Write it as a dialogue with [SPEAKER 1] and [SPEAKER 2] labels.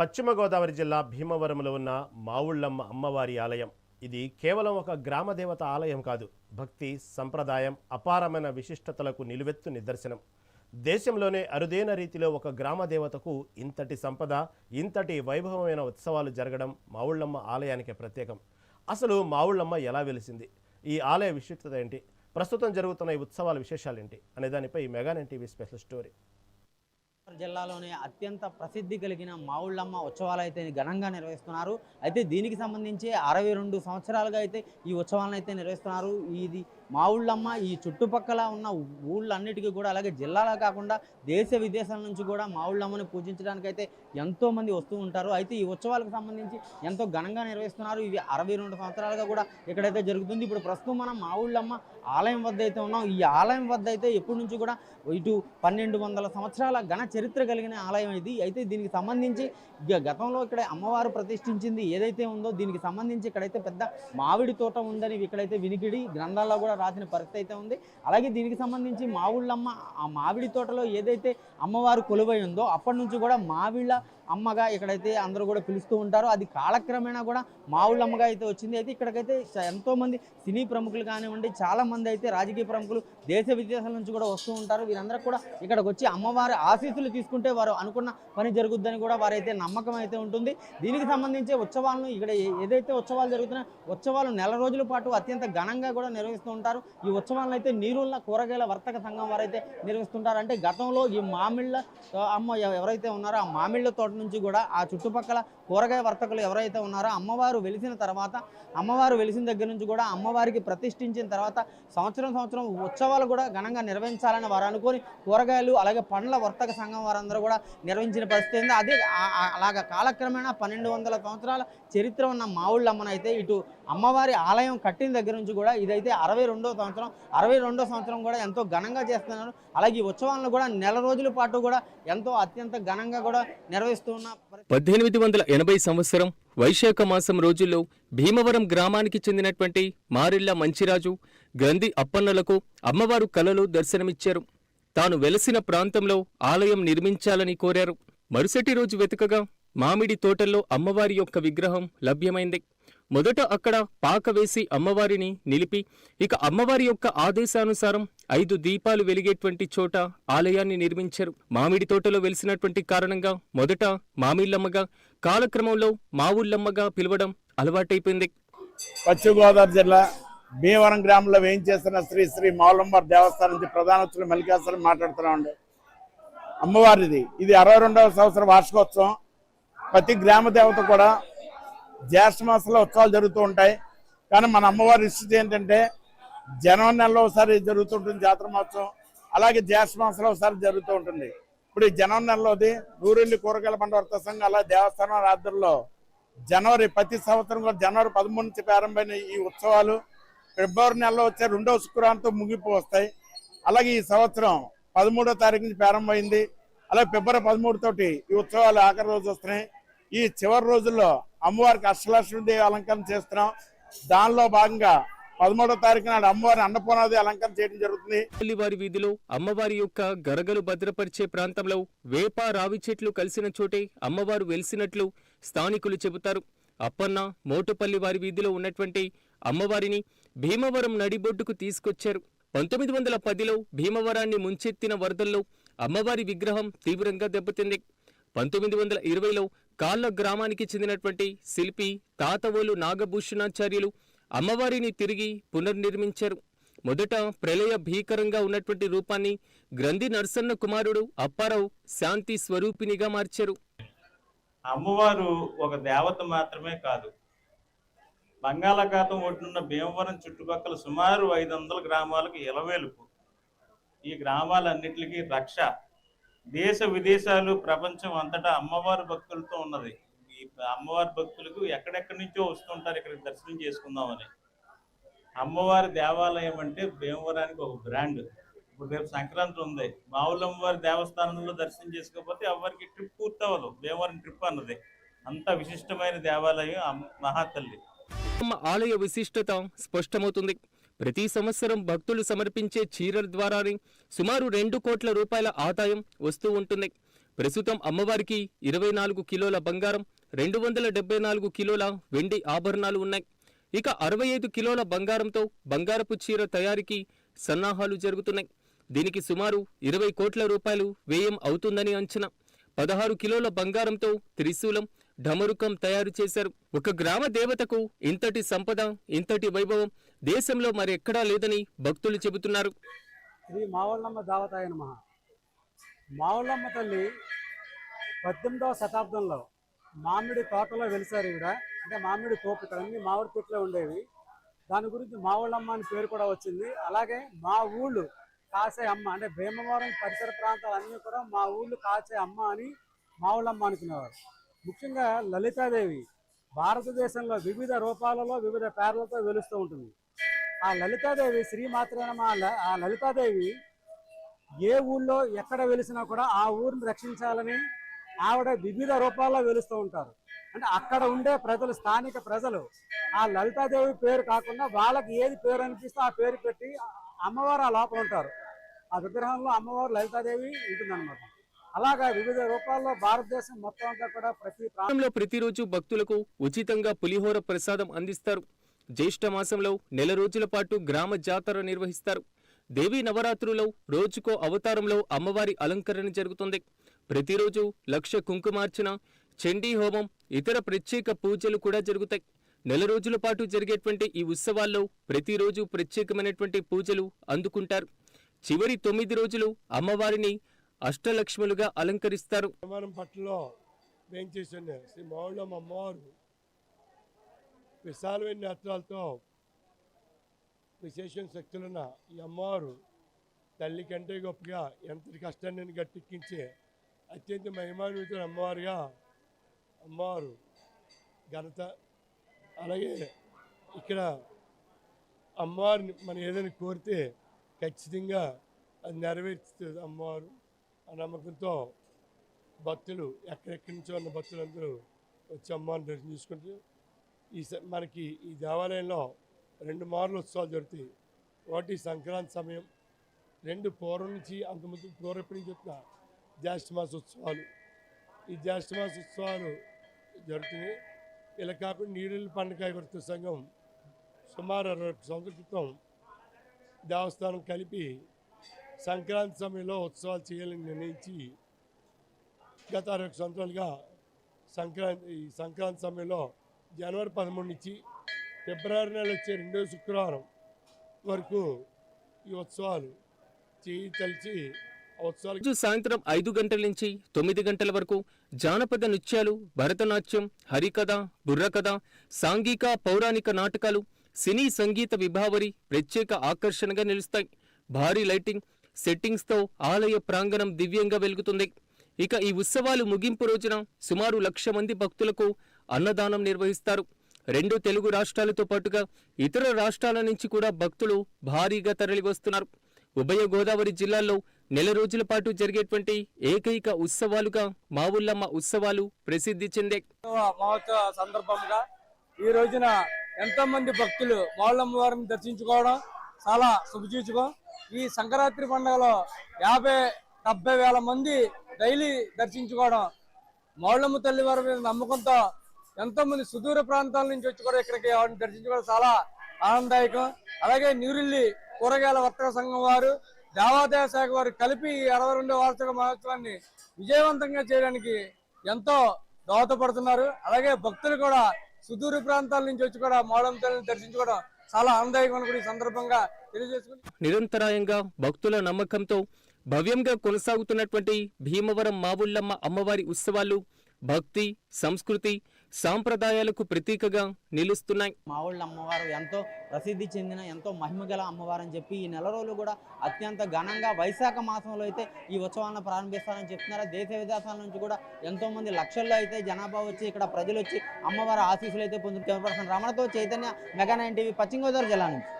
[SPEAKER 1] పశ్చిమ గోదావరి జిల్లా భీమవరంలో ఉన్న మావుళ్ళమ్మ అమ్మవారి ఆలయం. ఇది కేవలం ఒక గ్రామ దేవత ఆలయం కాదు భక్తి సంప్రదాయం అపారమైన విశిష్టతలకు నిలువెత్తు నిదర్శనం. దేశంలోనే అరుదైన రీతిలో ఒక గ్రామ దేవతకు ఇంతటి సంపద ఇంతటి వైభవమైన ఉత్సవాలు జరగడం మావుళ్ళమ్మ ఆలయానికి ప్రత్యేకం. అసలు మావుళ్ళమ్మ ఎలా వెలిసింది? ఈ ఆలయ విశిష్టత ఏంటి? ప్రస్తుతం జరుగుతున్న ఈ ఉత్సవాల విశేషాలు ఏంటి అనే దానిపై మెగానెన్ టీవీ స్పెషల్ స్టోరీ.
[SPEAKER 2] జిల్లాలోనే అత్యంత ప్రసిద్ధి కలిగిన మావుళ్ళమ్మ ఉత్సవాలు అయితే ఘనంగా నిర్వహిస్తున్నారు. అయితే దీనికి సంబంధించి అరవై రెండు సంవత్సరాలుగా అయితే ఈ ఉత్సవాలను అయితే నిర్వహిస్తున్నారు. ఇది మావుళ్ళమ్మ ఈ చుట్టుపక్కల ఉన్న ఊళ్ళన్నిటికీ కూడా అలాగే జిల్లాలో కాకుండా దేశ విదేశాల నుంచి కూడా మావుళ్ళమ్మని ఊళ్ళమ్మని పూజించడానికైతే ఎంతోమంది వస్తూ ఉంటారు. అయితే ఈ ఉత్సవాలకు సంబంధించి ఎంతో ఘనంగా నిర్వహిస్తున్నారు. ఇవి అరవై రెండు సంవత్సరాలుగా కూడా ఇక్కడైతే జరుగుతుంది. ఇప్పుడు ప్రస్తుతం మనం మావుళ్ళమ్మ ఆలయం వద్ద అయితే ఉన్నాం. ఈ ఆలయం వద్ద అయితే ఎప్పటి నుంచి కూడా ఇటు పన్నెండు వందల సంవత్సరాల ఘన చరిత్ర కలిగిన ఆలయం ఇది. అయితే దీనికి సంబంధించి గతంలో ఇక్కడ అమ్మవారు ప్రతిష్ఠించింది ఏదైతే ఉందో దీనికి సంబంధించి ఇక్కడైతే పెద్ద మామిడి తోట ఉందని ఇక్కడైతే వినికిడి గ్రంథాల్లో కూడా రాసిన పరిస్థితి అయితే ఉంది. అలాగే దీనికి సంబంధించి మావుళ్ళమ్మ ఆ మామిడి తోటలో ఏదైతే అమ్మవారు కొలువై ఉందో అప్పటి నుంచి కూడా మావిళ్ళ అమ్మగా ఇక్కడైతే అందరూ కూడా పిలుస్తూ ఉంటారు. అది కాలక్రమేణా కూడా మావుళ్ళమ్మగా అయితే వచ్చింది. అయితే ఇక్కడికైతే ఎంతోమంది సినీ ప్రముఖులు కానివ్వండి చాలా మంది అయితే రాజకీయ ప్రముఖులు దేశ విదేశాల నుంచి కూడా వస్తూ ఉంటారు. వీరందరూ కూడా ఇక్కడికి వచ్చి అమ్మవారి ఆశీస్సులు తీసుకుంటే వారు అనుకున్న పని జరుగుద్దని కూడా వారైతే నమ్మకం అయితే ఉంటుంది. దీనికి సంబంధించి ఉత్సవాలను ఇక్కడ ఏదైతే ఉత్సవాలు జరుగుతున్నాయో ఉత్సవాలు నెల రోజుల పాటు అత్యంత ఘనంగా కూడా నిర్వహిస్తూ ఉంటారు. ఈ ఉత్సవాలను అయితే నీరున్న కూరగాయల వర్తక సంఘం వారైతే నిర్వహిస్తుంటారు అంటే గతంలో ఈ మామిళ్ళ అమ్మ ఎవరైతే ఉన్నారో ఆ మామిళ్ళ తోట నుంచి కూడా ఆ చుట్టుపక్కల కూరగాయ వర్తకులు ఎవరైతే ఉన్నారో అమ్మవారు వెలిసిన తర్వాత అమ్మవారు వెలిసిన దగ్గర నుంచి కూడా అమ్మవారికి ప్రతిష్ఠించిన తర్వాత సంవత్సరం సంవత్సరం ఉత్సవాలు కూడా ఘనంగా నిర్వహించాలని వారు అనుకొని కూరగాయలు అలాగే పండ్ల వర్తక సంఘం వారందరూ కూడా నిర్వహించిన పరిస్థితి అదే అలాగ కాలక్రమేణా పన్నెండు వందల సంవత్సరాల చరిత్ర ఉన్న మావుళ్ళమ్మనైతే ఇటు అమ్మవారి ఆలయం కట్టిన దగ్గర నుంచి కూడా ఇదైతే అరవై రెండో సంవత్సరం అరవై రెండో సంవత్సరం కూడా ఎంతో ఘనంగా చేస్తున్నారు. అలాగే ఈ ఉత్సవాలను కూడా నెల రోజుల పాటు కూడా ఎంతో అత్యంత ఘనంగా కూడా నిర్వహిస్తున్న
[SPEAKER 3] పద్దెనిమిది వందల ఎనభై సంవత్సరం వైశాఖ మాసం రోజుల్లో భీమవరం గ్రామానికి చెందినటువంటి మారిళ్ళ మంచిరాజు గ్రంథి అప్పన్నలకు అమ్మవారు కలలో దర్శనమిచ్చారు. తాను వెలసిన ప్రాంతంలో ఆలయం నిర్మించాలని కోరారు. మరుసటి రోజు వెతుకగా మామిడి తోటల్లో అమ్మవారి యొక్క విగ్రహం లభ్యమైంది. మొదట అక్కడ పాక వేసి అమ్మవారిని నిలిపి ఇక అమ్మవారి యొక్క ఆదేశానుసారం ఐదు దీపాలు వెలిగేటువంటి చోట ఆలయాన్ని నిర్మించారు. మామిడి తోటలో వెలిసినటువంటి కారణంగా మొదట మామిళ్ళమ్మగా కాలక్రమంలో మావుళ్ళమ్మగా పిలవడం అలవాటైపోయింది.
[SPEAKER 4] పశ్చిమ గోదావరి జిల్లా భీమవరం గ్రామంలో వేయించేస్తున్న శ్రీ శ్రీ మౌలంబర్ దేవస్థానం నుంచి ప్రధానోత్సవం మల్లికాసురం మాట్లాడుతున్నామండి. అమ్మవారిది. ఇది అరవై రెండవ సంవత్సరం వార్షికోత్సవం. ప్రతి గ్రామ దేవత కూడా జ్యేష్ఠ మాసంలో ఉత్సవాలు జరుగుతూ ఉంటాయి. కానీ మన అమ్మవారి ఇష్టం ఏంటంటే జనవరి నెలలో ఒకసారి జరుగుతుంటుంది జాతర మహోత్సవం. అలాగే జ్యేష్ఠ మాసంలో ఒకసారి జరుగుతూ ఉంటుంది. ఇప్పుడు ఈ జనవరి నెలలోది నూరెల్లి కూరగాయల పంట వర్త సంఘం అలా దేవస్థానం రాత్రుల్లో జనవరి ప్రతి సంవత్సరం కూడా జనవరి పదమూడు నుంచి ప్రారంభమైన ఈ ఉత్సవాలు ఫిబ్రవరి నెలలో వచ్చే రెండవ శుక్రవారంతో ముగింపు వస్తాయి అలాగే ఈ సంవత్సరం పదమూడో తారీఖు నుంచి ప్రారంభమైంది. అలాగే ఫిబ్రవరి పదమూడు తోటి ఈ ఉత్సవాలు ఆఖరి రోజు వస్తున్నాయి. ఈ చివరి రోజుల్లో అమ్మవారికి అష్టలక్ష్మీదేవి అలంకరణ చేస్తున్నాం. దానిలో భాగంగా పదమూడో తారీఖు నాడు అమ్మవారి అన్నపూర్ణాది అలంకరణ చేయడం జరుగుతుంది.
[SPEAKER 3] పల్లివారి వీధిలో అమ్మవారి యొక్క గరగలు భద్రపరిచే ప్రాంతంలో వేప రావి చెట్లు కలిసిన చోటే అమ్మవారు వెలిసినట్లు స్థానికులు చెబుతారు. అప్పన్న మోటుపల్లి వారి వీధిలో ఉన్నటువంటి అమ్మవారిని భీమవరం నడిబొడ్డుకు తీసుకొచ్చారు. పంతొమ్మిది వందల పదిలో భీమవరాన్ని ముంచెత్తిన వరదల్లో అమ్మవారి విగ్రహం తీవ్రంగా దెబ్బతింది. పంతొమ్మిది వందల ఇరవైలో కాళ్ళ గ్రామానికి చెందినటువంటి శిల్పి తాతవోలు నాగభూషణాచార్యులు అమ్మవారిని తిరిగి పునర్నిర్మించారు. మొదట ప్రళయ భీకరంగా ఉన్నటువంటి రూపాన్ని గ్రంథి నరసన్న కుమారుడు అప్పారావు శాంతి స్వరూపినిగా మార్చారు.
[SPEAKER 5] అమ్మవారు ఒక దేవత మాత్రమే కాదు. బంగాళాఖాతం ఒడ్డున్న భీమవరం చుట్టుపక్కల సుమారు ఐదు వందల గ్రామాలకు ఇలవేలుపు. ఈ గ్రామాలన్నిటికీ రక్ష దేశ విదేశాలు ప్రపంచం అంతటా అమ్మవారి భక్తులతో ఉన్నది. ఈ అమ్మవారి భక్తులకు ఎక్కడెక్కడి నుంచో వస్తుంటారు ఇక్కడికి దర్శనం చేసుకుందామని. అమ్మవారి దేవాలయం అంటే భీమవరానికి ఒక బ్రాండ్ ఇప్పుడు రేపు సంక్రాంతి ఉంది. మావులమ్మవారి దేవస్థానంలో దర్శనం చేసుకోకపోతే ఎవరికి ట్రిప్ పూర్తవదు భీమవరం ట్రిప్ అన్నది. అంత విశిష్టమైన దేవాలయం మహాతల్లి.
[SPEAKER 3] ఆలయ విశిష్టత స్పష్టమవుతుంది. ప్రతి సంవత్సరం భక్తులు సమర్పించే చీరల ద్వారానే సుమారు రెండు కోట్ల రూపాయల ఆదాయం వస్తూ ఉంటుంది. ప్రస్తుతం అమ్మవారికి ఇరవై నాలుగు కిలోల బంగారం రెండు వందల డెబ్బై నాలుగు కిలోల వెండి ఆభరణాలు ఉన్నాయి. ఇక అరవై ఐదు కిలోల బంగారంతో బంగారపు చీర తయారీకి సన్నాహాలు జరుగుతున్నాయి. దీనికి సుమారు ఇరవై కోట్ల రూపాయలు వ్యయం అవుతుందని అంచనా. పదహారు కిలోల బంగారంతో త్రిశూలం ఢమరుకం తయారు చేశారు. ఒక గ్రామ దేవతకు ఇంతటి సంపద ఇంతటి వైభవం దేశంలో మరెక్కడా లేదని భక్తులు చెబుతున్నారు.
[SPEAKER 6] శ్రీ మావళ్ళమ్మ దావతాయ నమ. మావళ్ళమ్మ తల్లి పద్దెనిమిదవ శతాబ్దంలో మామిడి తోటలో వెలిసారు ఈవిడ. అంటే మామిడి తోపు ఇక్కడ అన్ని మామిడి చెట్లే ఉండేవి. దాని గురించి మావళ్ళమ్మ అని పేరు కూడా వచ్చింది. అలాగే మా ఊళ్ళు కాసే అమ్మ అంటే భీమవరం పరిసర ప్రాంతాలన్నీ కూడా మా ఊళ్ళు కాసే అమ్మ అని మావళ్ళమ్మ అనుకునేవారు. ముఖ్యంగా లలితాదేవి భారతదేశంలో వివిధ రూపాలలో వివిధ పేర్లతో వెలుస్తూ ఉంటుంది. ఆ లలితాదేవి శ్రీమాత్రేనమ ఆ లలితాదేవి ఏ ఊళ్ళో ఎక్కడ వెలిసినా కూడా ఆ ఊరిని రక్షించాలని ఆవిడ వివిధ రూపాల్లో వెలుస్తూ ఉంటారు. అంటే అక్కడ ఉండే ప్రజలు స్థానిక ప్రజలు ఆ లలితాదేవి పేరు కాకుండా వాళ్ళకి ఏది పేరు అనిపిస్తే ఆ పేరు పెట్టి అమ్మవారు ఆ లోపల ఉంటారు. ఆ విగ్రహంలో అమ్మవారు లలితాదేవి ఉంటుందన్నమాట. అలాగా వివిధ రూపాల్లో భారతదేశం మొత్తం అంతా కూడా ప్రతి
[SPEAKER 3] ప్రాంతంలో ప్రతిరోజు భక్తులకు ఉచితంగా పులిహోర ప్రసాదం అందిస్తారు. జ్యేష్ఠ మాసంలో నెల రోజుల పాటు గ్రామ జాతర నిర్వహిస్తారు. దేవీ నవరాత్రులో రోజుకో అవతారంలో అమ్మవారి అలంకరణ జరుగుతుంది. ప్రతిరోజు లక్ష కుంకుమార్చన చండీ హోమం ఇతర ప్రత్యేక పూజలు కూడా జరుగుతాయి. నెల రోజుల పాటు జరిగేటువంటి ఈ ఉత్సవాల్లో ప్రతిరోజు ప్రత్యేకమైనటువంటి పూజలు అందుకుంటారు. చివరి తొమ్మిది రోజులు అమ్మవారిని అష్టలక్ష్ములుగా అలంకరిస్తారు.
[SPEAKER 7] విమానం పట్లలో వేయించేసిన శ్రీ మౌళం అమ్మవారు విశాలమైన నేత్రాలతో విశేషం శక్తులున్న ఈ అమ్మవారు తల్లి కంటే గొప్పగా ఎంతటి కష్టాన్ని గట్టెక్కించే అత్యంత మహిమాన్వితుల అమ్మవారుగా అమ్మవారు ఘనత అలాగే ఇక్కడ అమ్మవారిని మనం ఏదైనా కోరితే ఖచ్చితంగా అది నెరవేర్చుతుంది అమ్మవారు. నమ్మకంతో భక్తులు ఎక్కడెక్కడి నుంచో ఉన్న భక్తులందరూ వచ్చి అమ్మవారిని దర్శనం చేసుకుంటూ ఈ స- మనకి ఈ దేవాలయంలో రెండు మార్లు ఉత్సవాలు జరుగుతాయి. ఒకటి సంక్రాంతి సమయం రెండు పూర్వం నుంచి అంతకుముందు పూర్వం నుంచి వచ్చిన జ్యేష్ఠమాస ఉత్సవాలు. ఈ జ్యేష్ఠమాస ఉత్సవాలు జరుగుతున్నాయి. ఇలా కాకుండా నీళ్ళ పండుగ గుర్తు సంఘం సుమారు అరవై ఒక్క సంవత్సరాల క్రితం దేవస్థానం కలిపి సంక్రాంతి సమయంలో ఉత్సవాలు చేయాలని నిర్ణయించి గత అరవై సంవత్సరాలుగా సంక్రాంతి ఈ సంక్రాంతి సమయంలో జనవరి పదమూడు నుంచి ఫిబ్రవరి నెల వచ్చే రెండో శుక్రవారం వరకు ఈ ఉత్సవాలు చేయి తలిచి ఆ ఉత్సవాలు
[SPEAKER 3] సాయంత్రం ఐదు గంటల నుంచి తొమ్మిది గంటల వరకు జానపద నృత్యాలు భరతనాట్యం హరికథ బుర్రకథ సాంఘిక పౌరాణిక నాటకాలు సినీ సంగీత విభావరి ప్రత్యేక ఆకర్షణగా నిలుస్తాయి. భారీ లైటింగ్ సెట్టింగ్స్తో ఆలయ ప్రాంగణం దివ్యంగా వెలుగుతుంది. ఇక ఈ ఉత్సవాలు ముగింపు రోజున సుమారు లక్ష మంది భక్తులకు అన్నదానం నిర్వహిస్తారు. రెండు తెలుగు రాష్ట్రాలతో పాటుగా ఇతర రాష్ట్రాల నుంచి కూడా భక్తులు భారీగా తరలివస్తున్నారు. ఉభయ గోదావరి జిల్లాల్లో నెల రోజుల పాటు జరిగేటువంటి ఏకైక ఉత్సవాలుగా మావుల్లమ్మ ఉత్సవాలు ప్రసిద్ధి చెందే
[SPEAKER 6] మహోత్సవ సందర్భంగా ఈ రోజున ఎంతో మంది భక్తులు మావులమ్మ వారిని దర్శించుకోవడం చాలా శుభసూచకం ఈ సంక్రాంతి పండుగలో యాభై డెబ్బై వేల మంది డైలీ దర్శించుకోవడం మౌళమ్మ తల్లి వారి మీద నమ్మకంతో ఎంతో మంది సుదూర ప్రాంతాల నుంచి వచ్చి కూడా ఇక్కడికి ఆవిడని దర్శించుకోవడం చాలా ఆనందదాయకం. అలాగే న్యూఢిల్లీ కూరగాయల వర్తక సంఘం వారు దేవాదాయ శాఖ వారు కలిపి ఈ అరవై రెండో వార్షిక మహోత్సవాన్ని విజయవంతంగా చేయడానికి ఎంతో దోహదపడుతున్నారు. అలాగే భక్తులు కూడా సుదూర ప్రాంతాల నుంచి వచ్చి కూడా మౌళమ్మ తల్లిని దర్శించుకోవడం చాలా ఆనందాయకమైన కూడా ఈ సందర్భంగా తెలియజేసుకుని
[SPEAKER 3] నిరంతరాయంగా భక్తుల నమ్మకంతో భవ్యంగా కొనసాగుతున్నటువంటి భీమవరం మావుళ్ళమ్మ అమ్మవారి ఉత్సవాలు భక్తి సంస్కృతి సాంప్రదాయాలకు ప్రతీకగా నిలుస్తున్నాయి.
[SPEAKER 2] మా అమ్మవారు ఎంతో ప్రసిద్ధి చెందిన ఎంతో మహిమగల అమ్మవారు అని చెప్పి ఈ నెల రోజులు కూడా అత్యంత ఘనంగా వైశాఖ మాసంలో అయితే ఈ ఉత్సవాలను ప్రారంభిస్తారని చెప్తున్నారు. దేశ విదేశాల నుంచి కూడా ఎంతో మంది లక్షల్లో అయితే జనాభా వచ్చి ఇక్కడ ప్రజలు వచ్చి అమ్మవారి ఆశీస్సులు అయితే పొందుతున్నారు. రమణతో Chaitanya mega nine TV Paschima Godavari జిల్లా నుంచి.